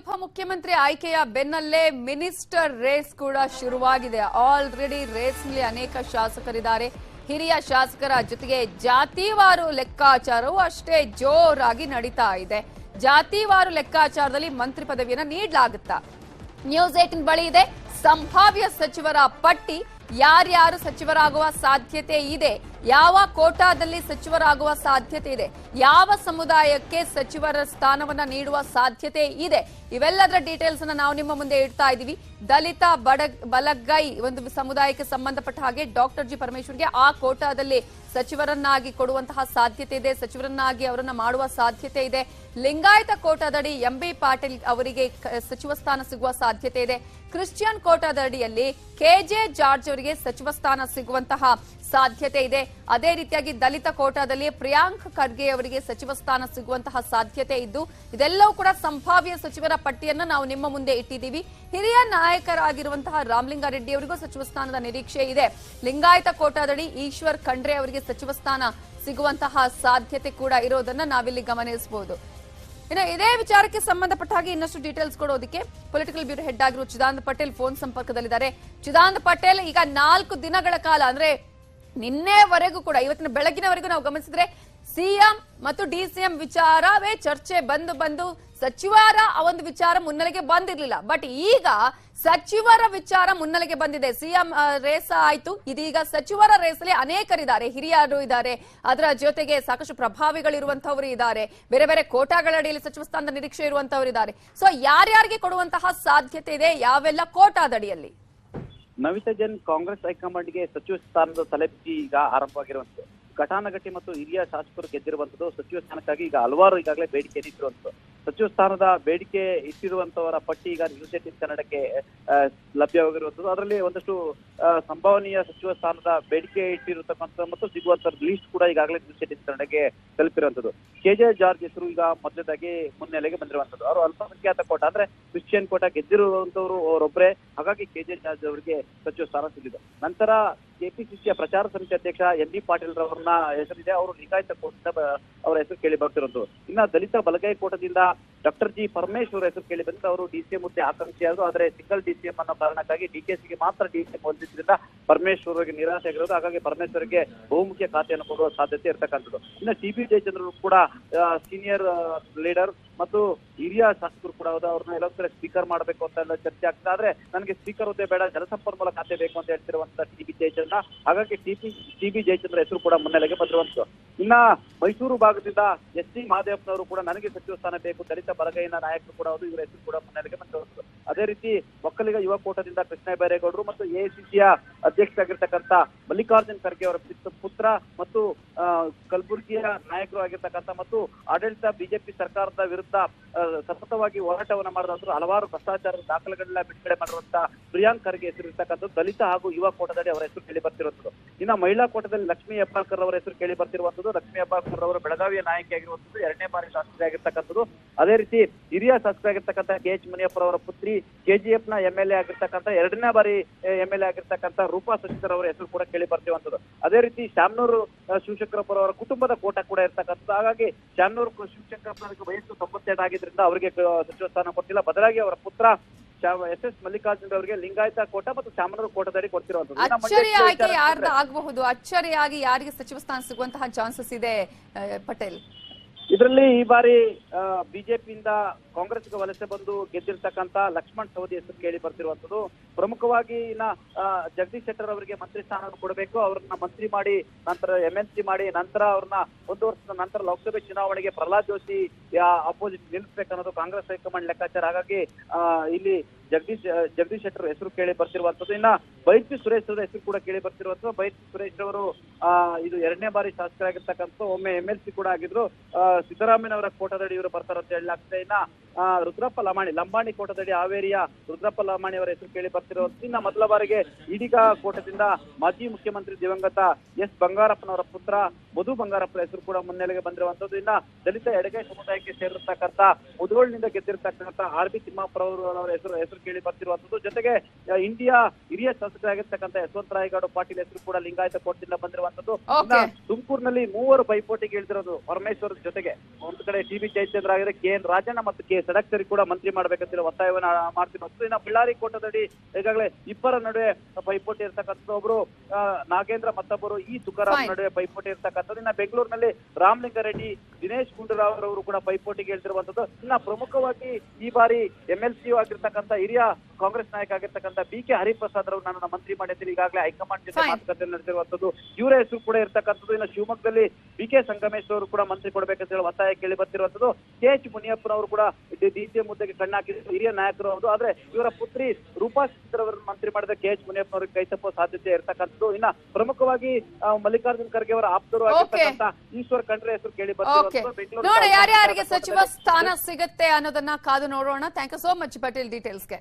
ಉಪಮುಖ್ಯಮಂತ್ರಿ ಆಯ್ಕೆಯ ಬೆನ್ನಲ್ಲೇ ಮಿನಿಸ್ಟರ್ ರೇಸ್ ಕೂಡ ಶುರುವಾಗಿದೆ. ಆಲ್ರೆಡಿ ರೇಸ್ನಲ್ಲಿ ಅನೇಕ ಶಾಸಕರಿದ್ದಾರೆ. ಹಿರಿಯ ಶಾಸಕರ ಜೊತೆಗೆ ಜಾತಿವಾರು ಲೆಕ್ಕಾಚಾರವು ಅಷ್ಟೇ ಜೋರಾಗಿ ನಡೀತಾ ಇದೆ. ಜಾತಿವಾರು ಲೆಕ್ಕಾಚಾರದಲ್ಲಿ ಮಂತ್ರಿ ಪದವಿಯನ್ನು ನೀಡಲಾಗುತ್ತಾ? ನ್ಯೂಸ್ ಏಟಿನ್ ಬಳಿ ಇದೆ. ಸಂಭಾವ್ಯ ಸಚಿವರ ಪಟ್ಟಿ ಯಾರ್ಯಾರು ಸಚಿವರಾಗುವ ಸಾಧ್ಯತೆ ಇದೆ? ಯಾವ ಕೋಟಾದಲ್ಲಿ ಸಚಿವರಾಗುವ ಸಾಧ್ಯತೆ ಇದೆ? ಯಾವ ಸಮುದಾಯಕ್ಕೆ ಸಚಿವರ ಸ್ಥಾನವನ್ನ ನೀಡುವ ಸಾಧ್ಯತೆ ಇದೆ? ಇವೆಲ್ಲದರ ಡೀಟೇಲ್ಸ್ ಅನ್ನ ನಾವು ನಿಮ್ಮ ಮುಂದೆ ಇಡ್ತಾ ಇದ್ದೀವಿ. ದಲಿತ ಬಡ, ಬಲಗೈ ಒಂದು ಸಮುದಾಯಕ್ಕೆ ಸಂಬಂಧಪಟ್ಟ ಹಾಗೆ ಡಾಕ್ಟರ್ ಜಿ ಪರಮೇಶ್ವರ್ಗೆ ಆ ಕೋಟಾದಲ್ಲಿ ಸಚಿವರನ್ನಾಗಿ ಕೊಡುವಂತಹ ಸಾಧ್ಯತೆ ಇದೆ, ಸಚಿವರನ್ನಾಗಿ ಅವರನ್ನ ಮಾಡುವ ಸಾಧ್ಯತೆ ಇದೆ. ಲಿಂಗಾಯತ ಕೋಟಾದಡಿ ಎಂ ಬಿ ಪಾಟೀಲ್ ಅವರಿಗೆ ಸಚಿವ ಸ್ಥಾನ ಸಿಗುವ ಸಾಧ್ಯತೆ ಇದೆ. ಕ್ರಿಶ್ಚಿಯನ್ ಕೋಟಾದಡಿಯಲ್ಲಿ ಕೆಜೆ ಜಾರ್ಜ್ ಅವರಿಗೆ ಸಚಿವ ಸ್ಥಾನ ಸಿಗುವಂತಹ ಸಾಧ್ಯತೆ ಇದೆ. ಅದೇ ರೀತಿಯಾಗಿ ದಲಿತ ಕೋಟಾದಲ್ಲಿ ಪ್ರಿಯಾಂಕ್ ಖರ್ಗೆ ಅವರಿಗೆ ಸಚಿವ ಸ್ಥಾನ ಸಿಗುವಂತಹ ಸಾಧ್ಯತೆ ಇದ್ದು, ಇದೆಲ್ಲವೂ ಕೂಡ ಸಂಭಾವ್ಯ ಸಚಿವರ ಪಟ್ಟಿಯನ್ನು ನಾವು ನಿಮ್ಮ ಮುಂದೆ ಇಟ್ಟಿದ್ದೀವಿ. ಹಿರಿಯ ನಾಯಕರಾಗಿರುವಂತಹ ರಾಮಲಿಂಗಾರೆಡ್ಡಿ ಅವರಿಗೂ ಸಚಿವ ಸ್ಥಾನದ ನಿರೀಕ್ಷೆ ಇದೆ. ಲಿಂಗಾಯತ ಕೋಟಾದಡಿ ಈಶ್ವರ್ ಖಂಡ್ರೆ ಅವರಿಗೆ ಸಚಿವ ಸ್ಥಾನ ಸಿಗುವಂತಹ ಸಾಧ್ಯತೆ ಕೂಡ ಇರೋದನ್ನ ನಾವಿಲ್ಲಿ ಗಮನಿಸಬಹುದು. ಇನ್ನು ಇದೇ ವಿಚಾರಕ್ಕೆ ಸಂಬಂಧಪಟ್ಟ ಹಾಗೆ ಇನ್ನಷ್ಟು ಡೀಟೇಲ್ಸ್ ಕೊಡೋದಕ್ಕೆ ಪೊಲಿಟಿಕಲ್ ಬ್ಯೂರೋ ಹೆಡ್ ಆಗಿರುವ ಚಿದಾನಂದ ಪಟೇಲ್ ಫೋನ್ ಸಂಪರ್ಕದಲ್ಲಿದ್ದಾರೆ. ಚಿದಾನಂದ ಪಟೇಲ್, ಈಗ ನಾಲ್ಕು ದಿನಗಳ ಕಾಲ, ಅಂದ್ರೆ ನಿನ್ನೆವರೆಗೂ ಕೂಡ, ಇವತ್ತಿನ ಬೆಳಗಿನವರೆಗೂ ನಾವು ಗಮನಿಸಿದ್ರೆ ಸಿಎಂ ಮತ್ತು ಡಿಸಿಎಂ ವಿಚಾರವೇ ಚರ್ಚೆ ಬಂದು ಬಂದು ಸಚಿವರ ಆ ಒಂದು ವಿಚಾರ ಮುನ್ನೆಲೆಗೆ ಬಂದಿರಲಿಲ್ಲ. ಬಟ್ ಈಗ ಸಚಿವರ ವಿಚಾರ ಮುನ್ನೆಲೆಗೆ ಬಂದಿದೆ. ಸಿಎಂ ರೇಸ್ ಆಯ್ತು. ಇದೀಗ ಸಚಿವರ ರೇಸಲ್ಲಿ ಅನೇಕರಿದ್ದಾರೆ. ಹಿರಿಯರು ಇದ್ದಾರೆ. ಅದರ ಜೊತೆಗೆ ಸಾಕಷ್ಟು ಪ್ರಭಾವಿಗಳಿರುವಂತಹವರು ಇದ್ದಾರೆ. ಬೇರೆ ಬೇರೆ ಕೋಟಾಗಳ ಅಡಿಯಲ್ಲಿ ಸಚಿವ ಸ್ಥಾನದ ನಿರೀಕ್ಷೆ ಇರುವಂತಹವರು ಇದ್ದಾರೆ. ಸೊ ಯಾರ್ಯಾರಿಗೆ ಕೊಡುವಂತಹ ಸಾಧ್ಯತೆ ಇದೆ? ಯಾವೆಲ್ಲ ಕೋಟಾದಡಿಯಲ್ಲಿ ನವಿತಾ ಜನ್ ಕಾಂಗ್ರೆಸ್ ಹೈಕಮಾಂಡ್ಗೆ ಸಚಿವ ಸ್ಥಾನದ ತಲೆಬಿಸಿ ಈಗ ಆರಂಭವಾಗಿರುವಂತದ್ದು ಘಟಾನಘಟಿ ಮತ್ತು ಹಿರಿಯ ಶಾಸಕರು ಗೆದ್ದಿರುವಂತದ್ದು ಸಚಿವ ಸ್ಥಾನಕ್ಕಾಗಿ ಈಗ ಹಲವಾರು ಈಗಾಗಲೇ ಬೇಡಿಕೆ ಇಟ್ಟಿರುವಂತದ್ದು ಸಚಿವ ಸ್ಥಾನದ ಬೇಡಿಕೆ ಇಟ್ಟಿರುವಂತವರ ಪಟ್ಟಿ ಈಗ ನ್ಯೂಸ್ ಕನ್ನಡಕ್ಕೆ ಲಭ್ಯವಾಗಿರುವಂತದ್ದು. ಅದರಲ್ಲಿ ಒಂದಷ್ಟು ಸಂಭವನೀಯ ಸಚಿವ ಸ್ಥಾನದ ಬೇಡಿಕೆ ಇಟ್ಟಿರತಕ್ಕಂಥ ಮತ್ತು ಸಿಗುವಂತ ಲೀಸ್ಟ್ ಕೂಡ ಈಗಾಗಲೇ ನ್ಯೂಸ್ ಏಟಿನ್ ಕನ್ನಡಕ್ಕೆ ತಲುಪಿರುವಂತದ್ದು. ಕೆಜೆ ಜಾರ್ಜ್ ಹೆಸರು ಈಗ ಮೊದಲದಾಗಿ ಮುನ್ನೆಲೆಗೆ ಬಂದಿರುವಂತದ್ದು. ಅವರು ಅಲ್ಪಸಂಖ್ಯಾತ ಕೋಟ ಅಂದ್ರೆ ಕ್ರಿಶ್ಚಿಯನ್ ಕೋಟ ಗೆದ್ದಿರುವಂತವರು ಅವರೊಬ್ಬರೇ. ಹಾಗಾಗಿ ಕೆ ಜೆ ಜಾರ್ಜ್ ಅವರಿಗೆ ಸಚಿವ ಸ್ಥಾನ ಸಿಕ್ಕಿದೆ. ನಂತರ ಕೆಪಿಸಿಸಿಯ ಪ್ರಚಾರ ಸಮಿತಿ ಅಧ್ಯಕ್ಷ ಎನ್ ಬಿ ಪಾಟೀಲ್ ರವರನ್ನ ಹೆಸರಿದೆ. ಅವರು ಲಿಂಗಾಯತ ಕೋಟದಿಂದ ಅವರ ಹೆಸರು ಕೇಳಿ ಬರ್ತಿರೋದು. ಇನ್ನ ದಲಿತ ಬಲಗೈ ಕೋಟದಿಂದ ಡಾಕ್ಟರ್ ಜಿ ಪರಮೇಶ್ವರ್ ಹೆಸರು ಕೇಳಿ ಬಂದ್ರೆ ಅವರು ಡಿಸಿಎಂ ಹುದ್ದೆ ಆಕಾಂಕ್ಷಿಯಾದ್ರು ಆದರೆ ಸಿಂಗಲ್ ಡಿ ಸಿ ಎಂ ಅನ್ನೋ ಕಾರಣಕ್ಕಾಗಿ ಡಿ ಕೆ ಸಿಗೆ ಮಾತ್ರ ಡಿಸಿಎಂ ಹೊಂದಿದ್ರಿಂದ ಪರಮೇಶ್ವರ್ ಅವರಿಗೆ ನಿರಾಸೆ ಆಗಿರೋದು. ಹಾಗಾಗಿ ಪರಮೇಶ್ವರ್ಗೆ ಬಹುಮುಖ್ಯ ಖಾತೆಯನ್ನು ಕೊಡುವ ಸಾಧ್ಯತೆ ಇರ್ತಕ್ಕಂಥದ್ದು. ಇನ್ನು ಟಿ ಬಿ ಜಯಚಂದ್ರ ಕೂಡ ಸೀನಿಯರ್ ಲೀಡರ್ ಮತ್ತು ಹಿರಿಯ ಶಾಸಕರು ಕೂಡ ಹೌದು ಅವ್ರನ್ನ ಎಲ್ಲೋ ಕಡೆ ಸ್ಪೀಕರ್ ಮಾಡಬೇಕು ಅಂತ ಎಲ್ಲ ಚರ್ಚೆ ಆಗ್ತದೆ. ಆದ್ರೆ ನನಗೆ ಸ್ಪೀಕರ್ ಹುದ್ದೆ ಬೇಡ, ಜಲಸಂಪನ್ಮೂಲ ಖಾತೆ ಬೇಕು ಅಂತ ಹೇಳ್ತಿರುವಂತ ಟಿ ಬಿ ಜಯಚಂದ್ರ ಹಾಗಾಗಿ ಟಿಪಿ ಟಿಬಿ ಜಯಚಂದ್ರ ಹೆಸರು ಕೂಡ ಮುನ್ನೆಲೆಗೆ ಬಂದಿರುವಂತದ್ದು ಇನ್ನ ಮೈಸೂರು ಭಾಗದಿಂದ ಎಸ್ ಸಿ ಮಹಾದೇವಪ್ಪನವರು ಕೂಡ ನನಗೆ ಸಚಿವ ಸ್ಥಾನ ಬೇಕು. ದಲಿತ ಬಲಗೈನ ನಾಯಕರು ಕೂಡ ಅವರು ಇವರ ಹೆಸರು ಕೂಡ ಮುನ್ನೆಲೆಗೆ ಬಂದಿರುವಂತದ್ದು ಅದೇ ರೀತಿ ಒಕ್ಕಲಿಗ ಯುವ ಕೋಟದಿಂದ ಕೃಷ್ಣ ಬೈರೇಗೌಡರು ಮತ್ತು ಎಐಸಿಸಿಯ ಅಧ್ಯಕ್ಷರಾಗಿರ್ತಕ್ಕಂಥ ಮಲ್ಲಿಕಾರ್ಜುನ್ ಖರ್ಗೆ ಅವರ ಪಿತ್- ಪುತ್ರ ಮತ್ತು ಕಲಬುರಗಿಯ ನಾಯಕರು ಆಗಿರ್ತಕ್ಕಂಥ ಮತ್ತು ಆಡಳಿತ ಬಿಜೆಪಿ ಸರ್ಕಾರದ ವಿರುದ್ಧ ಸತತವಾಗಿ ಹೋರಾಟವನ್ನ ಮಾಡಿದಂತರು ಹಲವಾರು ಭ್ರಷ್ಟಾಚಾರದ ದಾಖಲೆಗಳನ್ನ ಬಿಡುಗಡೆ ಮಾಡುವಂತ ಪ್ರಿಯಾಂಕ್ ಖರ್ಗೆ ಹೆಸರು ಇರ್ತಕ್ಕಂಥ ದಲಿತ ಹಾಗೂ ಯುವ ಕೋಟದಲ್ಲಿ ಅವರ ಹೆಸರು ಕೇಳಿ ಬರ್ತಿರುವಂತದ್ದು ಇನ್ನ ಮಹಿಳಾ ಕೋಟದಲ್ಲಿ ಲಕ್ಷ್ಮೀ ಹೆಬ್ಬಾಳ್ಕರ್ ಅವರ ಹೆಸರು ಕೇಳಿ ಬರ್ತಿರುವಂತದ್ದು ಲಕ್ಷ್ಮೀ ಹೆಬ್ಬಾಳ್ಕರ್ ಅವರು ಬೆಳಗಾವಿಯ ನಾಯಕಿ ಆಗಿರುವಂತದ್ದು ಎರಡನೇ ಬಾರಿ ಶಾಸಕಿ ಆಗಿರ್ತಕ್ಕಂಥದ್ದು ಅದೇ ರೀತಿ ಹಿರಿಯ ಶಾಸಕರಾಗಿರ್ತಕ್ಕಂಥ ಕೆ ಎಚ್ ಮುನಿಯಪ್ಪರ್ ಅವರ ಪುತ್ರಿ ಕೆಜಿಎಫ್ನ ಎಂ ಎಲ್ ಎ ಆಗಿರ್ತಕ್ಕಂಥ, ಎರಡನೇ ಬಾರಿ, ಎಂ ಎಲ್ ಎ ಆಗಿರ್ತಕ್ಕಂಥ ರೂಪಾ ಶಶಿಧರ್ ಅವರ ಹೆಸರು ಕೂಡ ಕೇಳಿ ಬರ್ತಿರುವಂತದ್ದು ಅದೇ ರೀತಿ ಶಾಮನೂರು ಶಿವಶಂಕರಪ್ಪ ಅವರ ಕುಟುಂಬದ ಕೋಟ ಕೂಡ ಇರ್ತಕ್ಕಂಥದ್ದು. ಹಾಗಾಗಿ ಶಾಮನೂರು ಶಿವಶಂಕರಪ್ಪ ವಯಸ್ಸು ತೊಂಬತ್ತೆರಡು ಆಗಿದ್ರಿಂದ ಅವರಿಗೆ ಸಚಿವ ಸ್ಥಾನ ಕೊಟ್ಟಿಲ್ಲ. ಬದಲಾಗಿ ಅವರ ಪುತ್ರ ಎಸ್ ಎಸ್ ಮಲ್ಲಿಕಾರ್ಜುನ್ ಅವರಿಗೆ ಲಿಂಗಾಯತ ಕೋಟ ಮತ್ತು ಚಾಮರಾಜ ಕೋಟದಡಿ ಕೊಡ್ತಿರುವಂತದ್ದು ಅಚ್ಚರಿಯಾಗಿ ಅಚ್ಚರಿ ಆಯ್ಕೆ ಯಾರ್ದು ಆಗಬಹುದು? ಅಚ್ಚರಿಯಾಗಿ ಯಾರಿಗೆ ಸಚಿವ ಸ್ಥಾನ ಸಿಗುವಂತಹ ಚಾನ್ಸಸ್ ಇದೆ ಪಟೇಲ್? ಇದರಲ್ಲಿ ಈ ಬಾರಿ ಬಿಜೆಪಿಯಿಂದ ಕಾಂಗ್ರೆಸ್ಗೆ ವಲಸೆ ಬಂದು ಗೆದ್ದಿರ್ತಕ್ಕಂತ ಲಕ್ಷ್ಮಣ್ ಸವದಿ ಹೆಸರು ಕೇಳಿ ಬರ್ತಿರುವಂತದ್ದು ಪ್ರಮುಖವಾಗಿ ಇನ್ನ ಜಗದೀಶ್ ಶೆಟ್ಟರ್ ಅವರಿಗೆ ಮಂತ್ರಿ ಸ್ಥಾನ ಕೊಡಬೇಕು. ಅವ್ರನ್ನ ಮಂತ್ರಿ ಮಾಡಿ, ನಂತರ ಎಂ ಎನ್ ಸಿ ಮಾಡಿ, ನಂತರ ಅವ್ರನ್ನ ಒಂದು ವರ್ಷದ ನಂತರ ಲೋಕಸಭೆ ಚುನಾವಣೆಗೆ ಪ್ರಹ್ಲಾದ್ ಜೋಶಿ ಅಪೋಸಿಟ್ ನಿಲ್ಲಿಸ್ಬೇಕನ್ನೋದು ಕಾಂಗ್ರೆಸ್ ಹೈಕಮಾಂಡ್ ಲೆಕ್ಕಾಚಾರ. ಹಾಗಾಗಿ ಇಲ್ಲಿ ಜಗದೀಶ್ ಜಗದೀಶ್ ಶೆಟ್ಟರ್ ಹೆಸರು ಕೇಳಿ ಬರ್ತಿರುವಂತದ್ದು ಇನ್ನ ಬೈತ್ರಿ ಸುರೇಶ್ ಅವರ ಹೆಸರು ಕೂಡ ಕೇಳಿ ಬರ್ತಿರುವಂತದ್ದು ಬೈತ್ರಿ ಸುರೇಶ್ ಅವರು ಇದು ಎರಡನೇ ಬಾರಿ ಶಾಸಕರಾಗಿರ್ತಕ್ಕಂಥ ಒಮ್ಮೆ ಎಂ ಎಲ್ ಸಿ ಕೂಡ ಆಗಿದ್ರು. ಆ, ಸಿದ್ದರಾಮಯ್ಯನವರ ಕೋಟಾದಡಿ ಇವರು ಬರ್ತಾರಂತ ಹೇಳಲಾಗ್ತದೆ. ಇನ್ನ ರುದ್ರಪ್ಪ ಲಮಾಣಿ ಲಂಬಾಣಿ ಕೋಟದಡಿ ಹಾವೇರಿಯ ರುದ್ರಪ್ಪ ಲಮಾಣಿ ಅವರ ಹೆಸರು ಕೇಳಿ ಇನ್ನ ಮೊದಲ ಬಾರಿಗೆ ಇಡೀಗ ಕೋಟದಿಂದ ಮಾಜಿ ಮುಖ್ಯಮಂತ್ರಿ ದಿವಂಗತ ಎಸ್ ಬಂಗಾರಪ್ಪನವರ ಪುತ್ರ ಮಧು ಬಂಗಾರಪ್ಪನ ಹೆಸರು ಕೂಡ ಮುನ್ನೆಲೆಗೆ ಬಂದಿರುವಂತದ್ದು ಇನ್ನ ದಲಿತ ಎಡಗೈ ಸಮುದಾಯಕ್ಕೆ ಸೇರಿರ್ತಕ್ಕಂಥ ಮುದುಗೋಳಿನಿಂದ ಗೆದ್ದಿರ್ತಕ್ಕಂಥ ಆರ್ ಬಿ ತಿಮ್ಮಾಪುರ ಅವರು ಅವರ ಹೆಸರು ಹೆಸರು ಕೇಳಿ ಬರ್ತಿರುವಂತದ್ದು. ಜೊತೆಗೆ ಇಂಡಿಯಾ ಹಿರಿಯ ಶಾಸಕರಾಗಿರ್ತಕ್ಕಂಥ ಯಶವಂತ ರಾಯಗೌಡ ಪಾಟೀಲ್ ಹೆಸರು ಕೂಡ ಲಿಂಗಾಯತ ಕೋಟದಿಂದ ಬಂದಿರುವಂತದ್ದು. ತುಮಕೂರಿನಲ್ಲಿ ಮೂವರು ಪೈಪೋಟಿಗೆ ಇಳಿದಿರೋದು ಪರಮೇಶ್ವರ್ ಜೊತೆಗೆ. ಒಂದು ಕಡೆ ಟಿ ಬಿ ಜಯಚಂದ್ರ ಆಗಿದೆ ಕೆ ಎನ್ ರಾಜಣ್ಣ ಮತ್ತು ಕೆ ಸಡಕ್ಸರಿ ಕೂಡ ಮಂತ್ರಿ ಹೇಳಿ ಒತ್ತಾಯವನ್ನ ಮಾಡ್ತೀನಿ. ಇನ್ನು ಬಳ್ಳಾರಿ ಕೋಟದಡಿ ಈಗಾಗಲೇ ಇಬ್ಬರ ನಡುವೆ ಪೈಪೋಟಿ ಇರ್ತಕ್ಕಂಥದ್ದು. ಒಬ್ರು ನಾಗೇಂದ್ರ ಮತ್ತೊಬ್ಬರು ಈ ತುಕಾರಾಮ್. ನಡುವೆ ಪೈಪೋಟಿ ಇರ್ತಕ್ಕಂಥದ್ದು. ಇನ್ನ ಬೆಂಗಳೂರಿನಲ್ಲಿ ರಾಮಲಿಂಗಾರೆಡ್ಡಿ ದಿನೇಶ್ ಗುಂಡೂರಾವ್ ಅವರು ಕೂಡ ಪೈಪೋಟಿಗೆ ಹೇಳ್ತಿರುವಂತದ್ದು ಇನ್ನ ಪ್ರಮುಖವಾಗಿ ಈ ಬಾರಿ ಎಂ ಎಲ್ ಸಿ ಆಗಿರ್ತಕ್ಕಂಥ ಹಿರಿಯ ಕಾಂಗ್ರೆಸ್ ನಾಯಕ ಆಗಿರ್ತಕ್ಕಂಥ ಬಿ ಕೆ ಹರಿಪ್ರಸಾದ್ ಅವರು ನನ್ನ ಮಂತ್ರಿ ಮಾಡಿದ್ದೀನಿ ಈಗಾಗಲೇ ಹೈಕಮಾಂಡ್ ಜೊತೆ ಮಾತುಕತೆ ನಡೆಸಿರುವಂತದ್ದು ಇವರ ಹೆಸರು ಕೂಡ ಇರ್ತಕ್ಕಂಥದ್ದು. ಇನ್ನು ಶಿವಮೊಗ್ಗದಲ್ಲಿ ಬಿ ಕೆ ಸಂಗಮೇಶ್ ಅವರು ಕೂಡ ಮಂತ್ರಿ ಕೊಡಬೇಕಂತ ಹೇಳಿ ಒತ್ತಾಯ ಕೇಳಿ ಬರ್ತಿರುವಂತದ್ದು. ಕೆ ಎಚ್ ಮುನಿಯಪ್ಪನವರು ಕೂಡ ಡಿಸಿಎಂ ಮುದ್ದೆಗೆ ಕಣ್ಣಾಕಿದ್ರು ಹಿರಿಯ ನಾಯಕರು ಹೌದು. ಆದ್ರೆ ಇವರ ಪುತ್ರಿ ರೂಪಾ ಅವರನ್ನು ಮಂತ್ರಿ ಮಾಡಿದ ಕೆ ಎಚ್ ಮುನಿಯಪ್ಪನವರಿಗೆ ಕೈ ತಪ್ಪುವ ಸಾಧ್ಯತೆ ಇರ್ತಕ್ಕಂಥದ್ದು. ಇನ್ನ ಪ್ರಮುಖವಾಗಿ ಮಲ್ಲಿಕಾರ್ಜುನ್ ಖರ್ಗೆ ಅವರ ಆಪ್ತರು. ಆಗಿರ್ತಕ್ಕಂಥ ಈಶ್ವರ್ ಖಂಡ್ರೆ ಹೆಸರು ಕೇಳಿ ಬರ್ತಾರೆ ಬರ್ತಿರುವಂತದ್ದು. ನೋಡ ಯಾರ್ಯಾರಿಗೆ ಸಚಿವ ಸ್ಥಾನ ಸಿಗುತ್ತೆ ಅನ್ನೋದನ್ನ ಕಾದು ನೋಡೋಣ. Thank you so much Patel ಡೀಟೇಲ್ಸ್ಗೆ